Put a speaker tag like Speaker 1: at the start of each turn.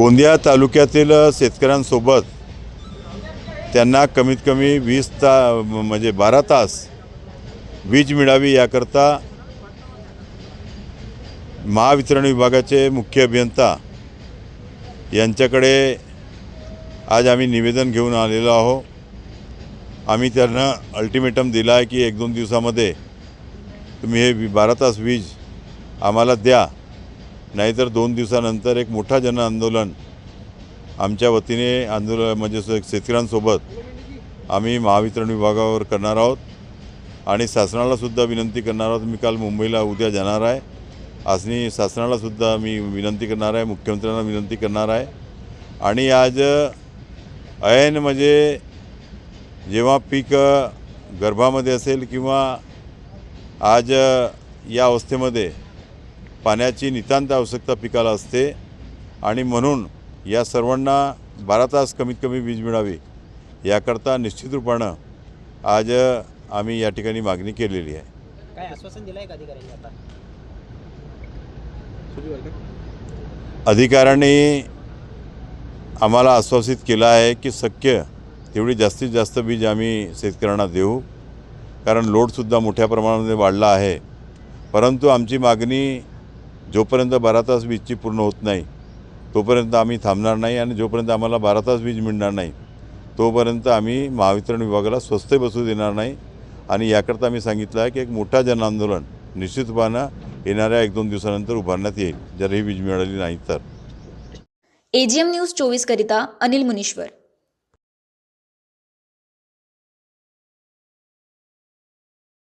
Speaker 1: गोंदिया तालुक्यातील शेतकऱ्यांसोबत त्यांना कमीत कमी वीस ता म्हणजे बारा तास वीज मिळावी याकरता महावितरण विभागाचे मुख्य अभियंता यांच्याकडे आज आम्ही निवेदन घेऊन आलेलो आहो आम्ही त्यांना अल्टिमेटम दिला आहे की एक दोन दिवसामध्ये तुम्ही हे बारा तास वीज आम्हाला द्या. नाहीतर दोन दिवसानंतर एक मोठा जन आंदोलन आमच्या वतीने आंदोलन म्हणजे शेतकऱ्यांसोबत आम्ही महावितरण विभागावर करणार आहोत. आणि शासनालासुद्धा विनंती करणार आहोत. मी काल मुंबईला उद्या जाणार आहे. आजनी शासनालासुद्धा मी विनंती करणार आहे. मुख्यमंत्र्यांना विनंती करणार आहे. आणि आज ऐन म्हणजे जेव्हा पीक गर्भामध्ये असेल किंवा आज या अवस्थेमध्ये पाण्याची नितांत आवश्यकता पिकाला असते आणि म्हणून या सर्वांना बारा तास कमीत कमी वीज मिळावी याकरता निश्चित रूपानं आज आम्ही या ठिकाणी मागणी केलेली आहे.
Speaker 2: काय आश्वासन दिलंय का अधिकाऱ्यांनी आता?
Speaker 1: अधिकाऱ्यांनी आम्हाला आश्वासित केलं आहे की शक्य तेवढी जास्तीत जास्त वीज आम्ही शेतकऱ्यांना देऊ कारण लोडसुद्धा मोठ्या प्रमाणामध्ये वाढला आहे. परंतु आमची मागणी जोपर्यंत बारा तास वीजची पूर्ण होत नाही तोपर्यंत आम्ही थांबणार नाही आणि जोपर्यंत आम्हाला बारा तास वीज मिळणार नाही तोपर्यंत आम्ही महावितरण विभागाला स्वस्त बसू देणार नाही. आणि याकरता आम्ही सांगितलं आहे की एक मोठा जनआंदोलन निश्चितपणानं येणाऱ्या एक दोन दिवसानंतर उभारण्यात येईल. जर ही वीज मिळाली नाही तर.
Speaker 3: एजीएम न्यूज चोवीस करिता अनिल मुनीश्वर.